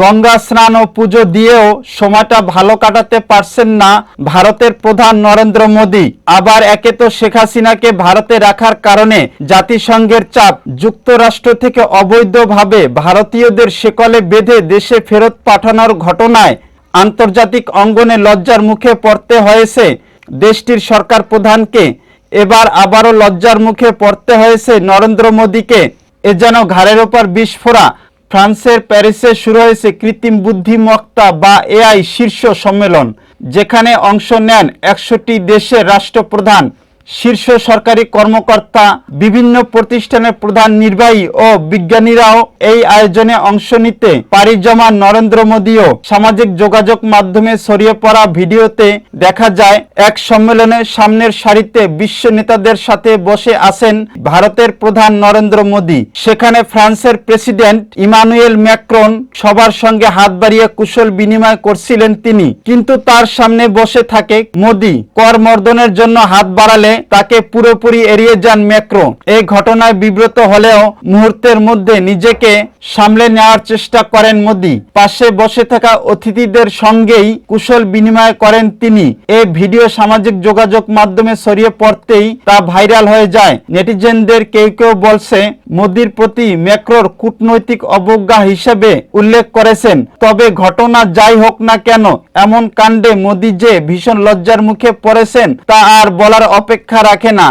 গঙ্গা স্নান ও পুজো দিয়েও সময়টা ভালো কাটাতে পারছেন না ভারতের প্রধান নরেন্দ্র মোদী। আবার একে তো শেখ হাসিনাকে ভারতে রাখার কারণে জাতিসংঘের চাপ। যুক্তরাষ্ট্র থেকে অবৈধভাবে ভারতীয়দের শেকলে বেঁধে দেশে ফেরত পাঠানোর ঘটনায় আন্তর্জাতিক অঙ্গনে লজ্জার মুখে পড়তে হয়েছে দেশটির সরকার প্রধানকে। এবার আবারও লজ্জার মুখে পড়তে হয়েছে নরেন্দ্র মোদীকে। এ যেন ঘাড়ের ওপর বিস্ফোরা। ফ্রান্সের প্যারিসে শুরু হয়েছে কৃত্রিম বুদ্ধিমত্তা বা এআই শীর্ষ সম্মেলন, যেখানে অংশ নেন একশোটি দেশের রাষ্ট্রপ্রধান। শীর্ষ সরকারি কর্মকর্তা, বিভিন্ন প্রতিষ্ঠানের প্রধান নির্বাহী ও বিজ্ঞানীরাও এই আয়োজনে অংশ নিতে পাড়ি জমা নরেন্দ্র মোদীও। সামাজিক যোগাযোগ মাধ্যমে ছড়িয়ে পড়া ভিডিওতে দেখা যায়, এক সম্মেলনে সামনের সারিতে বিশ্ব নেতাদের সাথে বসে আছেন ভারতের প্রধান নরেন্দ্র মোদী। সেখানে ফ্রান্সের প্রেসিডেন্ট ইমানুয়েল ম্যাক্রন সবার সঙ্গে হাত বাড়িয়ে কুশল বিনিময় করছিলেন তিনি। কিন্তু তার সামনে বসে থাকে মোদী। কর মর্দনের জন্য হাত বাড়ালে তাকে পুরোপুরি এড়িয়ে যান ম্যাক্রো। এই ঘটনায় বিব্রত হলেও মুহূর্তের মধ্যে নিজেকে সামলে নেওয়ার চেষ্টা করেন মোদী। পাশে বসে থাকা অতিথিদের সঙ্গেই কুশল বিনিময় করেন তিনি। এই ভিডিও সামাজিক যোগাযোগ মাধ্যমে ছড়িয়ে পড়তেই তা ভাইরাল হয়ে যায়। নেটিজেনদের কেউ কেউ বলছে, মোদির প্রতি ম্যাক্রোর কূটনৈতিক অবজ্ঞা হিসেবে উল্লেখ করেছেন। তবে ঘটনা যাই হোক না কেন, এমন কাণ্ডে মোদি যে ভীষণ লজ্জার মুখে পড়েছেন, তা আর বলার অপেক্ষা রাখে না।